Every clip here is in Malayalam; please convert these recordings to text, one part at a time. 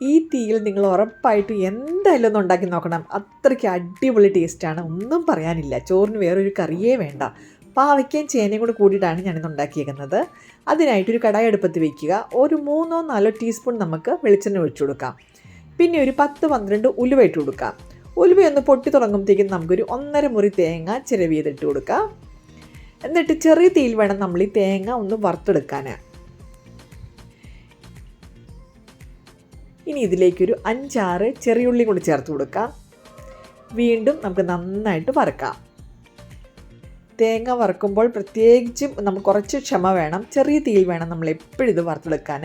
ഈ തീയിൽ നിങ്ങൾ ഉറപ്പായിട്ടും എന്തായാലും ഒന്ന് ഉണ്ടാക്കി നോക്കണം. അത്രയ്ക്ക് അടിപൊളി ടേസ്റ്റാണ് ഒന്നും പറയാനില്ല. ചോറിന് വേറൊരു കറിയേ വേണ്ട. പാവയ്ക്കയും ചേനയും കൂടെ കൂടിയിട്ടാണ് ഞാനിന്ന് ഉണ്ടാക്കിയേക്കുന്നത്. അതിനായിട്ടൊരു കടായി അടുപ്പത്ത് വയ്ക്കുക ഒരു മൂന്നോ നാലോ ടീസ്പൂൺ നമുക്ക് വെളിച്ചെണ്ണ ഒഴിച്ചു കൊടുക്കാം. പിന്നെ ഒരു പത്ത് പന്ത്രണ്ട് ഉലുവ ഇട്ട് കൊടുക്കാം. ഉലുവയൊന്ന് പൊട്ടി തുടങ്ങുമ്പോഴത്തേക്കും നമുക്കൊരു ഒന്നര മുറി തേങ്ങ ചിരവിയതിട്ട് കൊടുക്കാം. എന്നിട്ട് ചെറിയ തീയിൽ വേണം നമ്മൾ ഈ തേങ്ങ ഒന്ന് വറുത്തെടുക്കാൻ. ഇനി ഇതിലേക്കൊരു അഞ്ചാറ് ചെറിയുള്ളി കൂടി ചേർത്ത് കൊടുക്കാം. വീണ്ടും നമുക്ക് നന്നായിട്ട് വറക്കാം. തേങ്ങ വറക്കുമ്പോൾ പ്രത്യേകിച്ചും നമുക്ക് കുറച്ച് ക്ഷമ വേണം. ചെറിയ തീയിൽ വേണം നമ്മൾ എപ്പോഴും ഇത് വറുത്തെടുക്കാൻ.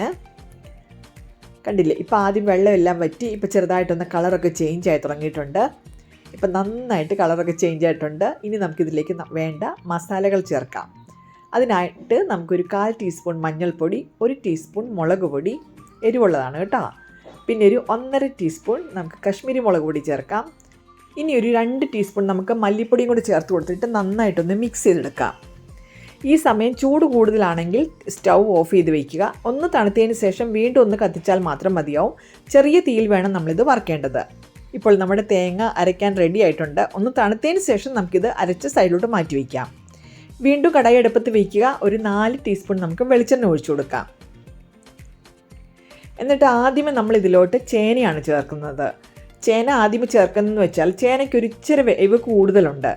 കണ്ടില്ലേ? ഇപ്പോൾ ആദ്യം വെള്ളമെല്ലാം വറ്റി ഇപ്പോൾ ചെറുതായിട്ടൊന്ന് കളറൊക്കെ ചേഞ്ച് ആയി തുടങ്ങിയിട്ടുണ്ട്. ഇപ്പം നന്നായിട്ട് കളറൊക്കെ ചേഞ്ച് ആയിട്ടുണ്ട്. ഇനി നമുക്കിതിലേക്ക് വേണ്ട മസാലകൾ ചേർക്കാം. അതിനായിട്ട് നമുക്കൊരു കാൽ ടീസ്പൂൺ മഞ്ഞൾപ്പൊടി ഒരു ടീസ്പൂൺ മുളക് പൊടി എരിവുള്ളതാണ് കേട്ടോ. പിന്നെ ഒരു ഒന്നര ടീസ്പൂൺ നമുക്ക് കശ്മീരി മുളക് പൊടി ചേർക്കാം. ഇനി ഒരു രണ്ട് ടീസ്പൂൺ നമുക്ക് മല്ലിപ്പൊടിയും കൂടി ചേർത്ത് കൊടുത്തിട്ട് നന്നായിട്ടൊന്ന് മിക്സ് ചെയ്തെടുക്കാം. ഈ സമയം ചൂട് കൂടുതലാണെങ്കിൽ സ്റ്റൗ ഓഫ് ചെയ്ത് വയ്ക്കുക ഒന്ന് തണുത്തതിന് ശേഷം വീണ്ടും ഒന്ന് കത്തിച്ചാൽ മാത്രം മതിയാവും. ചെറിയ തീയിൽ വേണം നമ്മളിത് വറക്കേണ്ടത്. ഇപ്പോൾ നമ്മുടെ തേങ്ങ അരയ്ക്കാൻ റെഡി ആയിട്ടുണ്ട്. ഒന്ന് തണുത്തതിന് ശേഷം നമുക്കിത് അരച്ച് സൈഡിലോട്ട് മാറ്റി വയ്ക്കാം വീണ്ടും കടായി അടുപ്പത്ത് വയ്ക്കുക ഒരു നാല് ടീസ്പൂൺ നമുക്ക് വെളിച്ചെണ്ണ ഒഴിച്ചു കൊടുക്കാം. എന്നിട്ട് ആദ്യമേ നമ്മൾ ഇതിലോട്ട് ചേനയാണ് ചേർക്കുന്നത്. ചേന ആദ്യം ചേർക്കുന്നതെന്ന് വെച്ചാൽ ചേനയ്ക്ക് ഒരു ഇച്ചിരി വേവ് കൂടുതലുണ്ട്.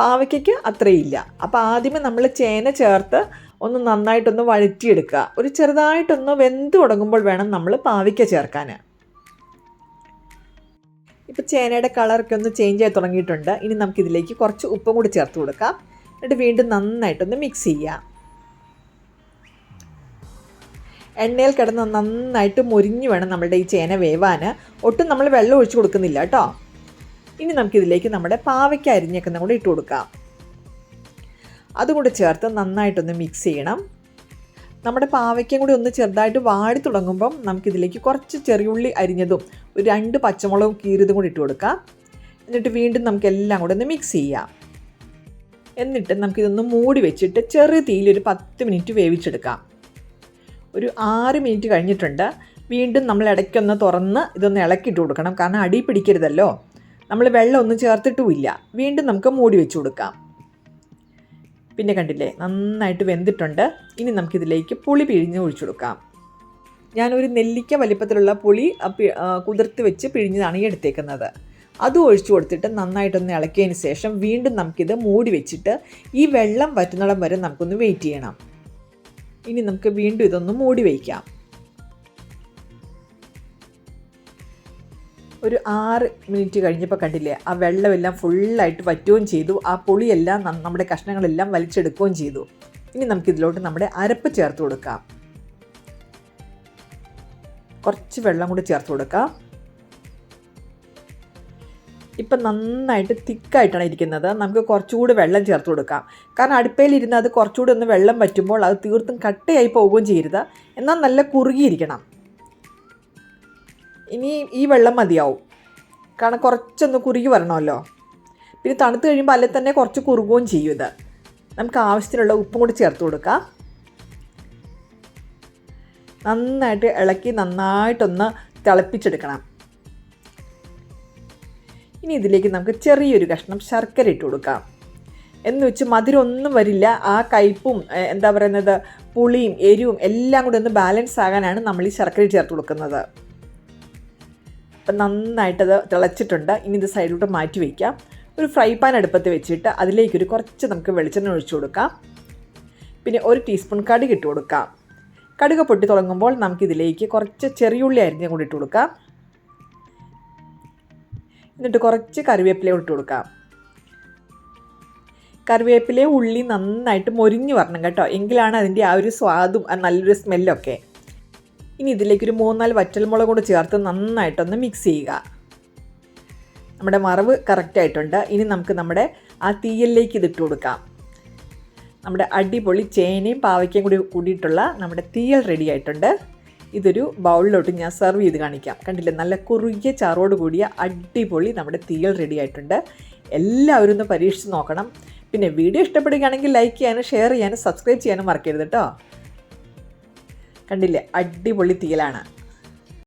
പാവയ്ക്കയ്ക്ക് അത്രയില്ല. അപ്പോൾ ആദ്യമേ നമ്മൾ ചേന ചേർത്ത് ഒന്ന് നന്നായിട്ടൊന്ന് വഴറ്റിയെടുക്കുക. ഒരു ചെറുതായിട്ടൊന്ന് വെന്ത് തുടങ്ങുമ്പോൾ വേണം നമ്മൾ പാവയ്ക്ക ചേർക്കാൻ ഇപ്പോൾ ചേനയുടെ കളറൊക്കെ ഒന്ന് ചേഞ്ച് ആയി തുടങ്ങിയിട്ടുണ്ട്. ഇനി നമുക്കിതിലേക്ക് കുറച്ച് ഉപ്പും കൂടി ചേർത്ത് കൊടുക്കാം. എന്നിട്ട് വീണ്ടും നന്നായിട്ടൊന്ന് മിക്സ് ചെയ്യാം. എണ്ണയിൽ കിടന്ന് നന്നായിട്ട് മുരിഞ്ഞു വേണം നമ്മുടെ ഈ ചേന വേവാൻ ഒട്ടും നമ്മൾ വെള്ളം ഒഴിച്ചു കൊടുക്കുന്നില്ല കേട്ടോ. ഇനി നമുക്കിതിലേക്ക് നമ്മുടെ പാവയ്ക്ക അരിഞ്ഞൊക്കെ കൂടെ ഇട്ട് കൊടുക്കാം. അതും കൂടെ ചേർത്ത് നന്നായിട്ടൊന്ന് മിക്സ് ചെയ്യണം. നമ്മുടെ പാവയ്ക്കയും കൂടി ഒന്ന് ചെറുതായിട്ട് വാടി തുടങ്ങുമ്പം നമുക്കിതിലേക്ക് കുറച്ച് ചെറിയുള്ളി അരിഞ്ഞതും ഒരു രണ്ട് പച്ചമുളകും കീറിയതും കൂടി ഇട്ട് കൊടുക്കാം. എന്നിട്ട് വീണ്ടും നമുക്ക് എല്ലാം കൂടെ ഒന്ന് മിക്സ് ചെയ്യാം. എന്നിട്ട് നമുക്കിതൊന്ന് മൂടി വെച്ചിട്ട് ചെറിയ തീയിൽ ഒരു പത്ത് മിനിറ്റ് വേവിച്ചെടുക്കാം. ഒരു ആറ് മിനിറ്റ് കഴിഞ്ഞിട്ടുണ്ട്. വീണ്ടും നമ്മൾ ഇടയ്ക്കൊന്ന് തുറന്ന് ഇതൊന്ന് ഇളക്കിയിട്ട് കൊടുക്കണം. കാരണം അടി പിടിക്കരുതല്ലോ. നമ്മൾ വെള്ളം ഒന്നും ചേർത്തിട്ടുമില്ല. വീണ്ടും നമുക്ക് മൂടി വെച്ച് കൊടുക്കാം. പിന്നെ കണ്ടില്ലേ നന്നായിട്ട് വെന്തിട്ടുണ്ട്. ഇനി നമുക്കിതിലേക്ക് പുളി പിഴിഞ്ഞ് ഒഴിച്ചു കൊടുക്കാം. ഞാനൊരു നെല്ലിക്ക വലിപ്പത്തിലുള്ള പുളി കുതിർത്ത് വെച്ച് പിഴിഞ്ഞതാണ് ഈ എടുത്തേക്കുന്നത്. അത് ഒഴിച്ചു കൊടുത്തിട്ട് നന്നായിട്ടൊന്ന് ഇളക്കിയതിന് ശേഷം വീണ്ടും നമുക്കിത് മൂടി വെച്ചിട്ട് ഈ വെള്ളം വറ്റുന്നിടം വരെ നമുക്കൊന്ന് വെയിറ്റ് ചെയ്യണം. ഇനി നമുക്ക് വീണ്ടും ഇതൊന്ന് മൂടി വയ്ക്കാം. ഒരു ആറ് മിനിറ്റ് കഴിഞ്ഞപ്പോൾ കണ്ടില്ലേ ആ വെള്ളമെല്ലാം ഫുള്ളായിട്ട് വറ്റുകയും ചെയ്തു. ആ പുളിയെല്ലാം നമ്മുടെ കഷ്ണങ്ങളെല്ലാം വലിച്ചെടുക്കുകയും ചെയ്തു. ഇനി നമുക്കിതിലോട്ട് നമ്മുടെ അരപ്പ് ചേർത്ത് കൊടുക്കാം. കുറച്ച് വെള്ളം കൂടി ചേർത്ത് കൊടുക്കാം. ഇപ്പം നന്നായിട്ട് തിക്കായിട്ടാണ് ഇരിക്കുന്നത്. നമുക്ക് കുറച്ചുകൂടി വെള്ളം ചേർത്ത് കൊടുക്കാം. കാരണം അടുപ്പയിലിരുന്ന് അത് കുറച്ചുകൂടി ഒന്ന് വെള്ളം പറ്റുമ്പോൾ അത് തീർത്തും കട്ടയായി പോവുകയും ചെയ്യരുത്. എന്നാൽ നല്ല കുറുകിയിരിക്കണം. ഇനി ഈ വെള്ളം മതിയാവും. കാരണം കുറച്ചൊന്ന് കുറുകി വരണമല്ലോ. പിന്നെ തണുത്ത് കഴിയുമ്പോൾ അല്ലെ തന്നെ കുറച്ച് കുറുകുകയും ചെയ്യും ഇത്. നമുക്ക് ആവശ്യത്തിനുള്ള ഉപ്പും കൂടി ചേർത്ത് കൊടുക്കാം. നന്നായിട്ട് ഇളക്കി നന്നായിട്ടൊന്ന് തിളപ്പിച്ചെടുക്കണം. ഇനി ഇതിലേക്ക് നമുക്ക് ചെറിയൊരു കഷ്ണം ശർക്കര ഇട്ട് കൊടുക്കാം. എന്ന് വെച്ച് മധുരം ഒന്നും വരില്ല. ആ കയ്പും എന്താ പറയുന്നത് പുളിയും എരിവും എല്ലാം കൂടി ഒന്ന് ബാലൻസ് ആകാനാണ് നമ്മൾ ഈ ശർക്കര ചേർത്ത് കൊടുക്കുന്നത്. അപ്പം നന്നായിട്ടത് തിളച്ചിട്ടുണ്ട്. ഇനി ഇത് സൈഡിലോട്ട് മാറ്റി വയ്ക്കാം. ഒരു ഫ്രൈ പാൻ അടുപ്പത്ത് വെച്ചിട്ട് അതിലേക്കൊരു കുറച്ച് നമുക്ക് വെളിച്ചെണ്ണ ഒഴിച്ചു കൊടുക്കാം. പിന്നെ ഒരു ടീസ്പൂൺ കടുക് ഇട്ട് കൊടുക്കാം. കടുക് പൊട്ടി തുടങ്ങുമ്പോൾ നമുക്കിതിലേക്ക് കുറച്ച് ചെറിയുള്ളി അരിഞ്ഞ കൂടി ഇട്ട് കൊടുക്കാം. എന്നിട്ട് കുറച്ച് കറിവേപ്പില ഇട്ട് കൊടുക്കാം. കറിവേപ്പിലയും ഉള്ളി നന്നായിട്ട് മൊരിഞ്ഞ് വരണം കേട്ടോ. എങ്കിലാണ് അതിന്റെ ആ ഒരു സ്വാദും നല്ലൊരു സ്മെല്ലൊക്കെ. ഇനി ഇതിലേക്കൊരു മൂന്നാൽ വറ്റൽമുളക് കൂടി ചേർത്ത് നന്നായിട്ടൊന്ന് മിക്സ് ചെയ്യുക. നമ്മുടെ മറവ് കറക്റ്റായിട്ടുണ്ട് ഇനി നമുക്ക് നമ്മുടെ ആ തീയലിലേക്ക് ഇതിട്ട് കൊടുക്കാം. നമ്മുടെ അടിപൊളി ചേനയും പാവയ്ക്കയും കൂടി കൂടിയിട്ടുള്ള നമ്മുടെ തീയൽ റെഡി ആയിട്ടുണ്ട്. ഇതൊരു ബൗളിലോട്ട് ഞാൻ സെർവ് ചെയ്ത് കാണിക്കാം. കണ്ടില്ലേ? നല്ല കുറുകിയ ചാറോട് കൂടിയ അടിപൊളി നമ്മുടെ തീയൽ റെഡി ആയിട്ടുണ്ട്. എല്ലാവരും ഒന്ന് പരീക്ഷിച്ച് നോക്കണം. പിന്നെ വീഡിയോ ഇഷ്ടപ്പെടുകയാണെങ്കിൽ ലൈക്ക് ചെയ്യാനും ഷെയർ ചെയ്യാനും സബ്സ്ക്രൈബ് ചെയ്യാനും മറക്കരുത് കേട്ടോ. കണ്ടില്ലേ? അടിപൊളി തീയലാണ്.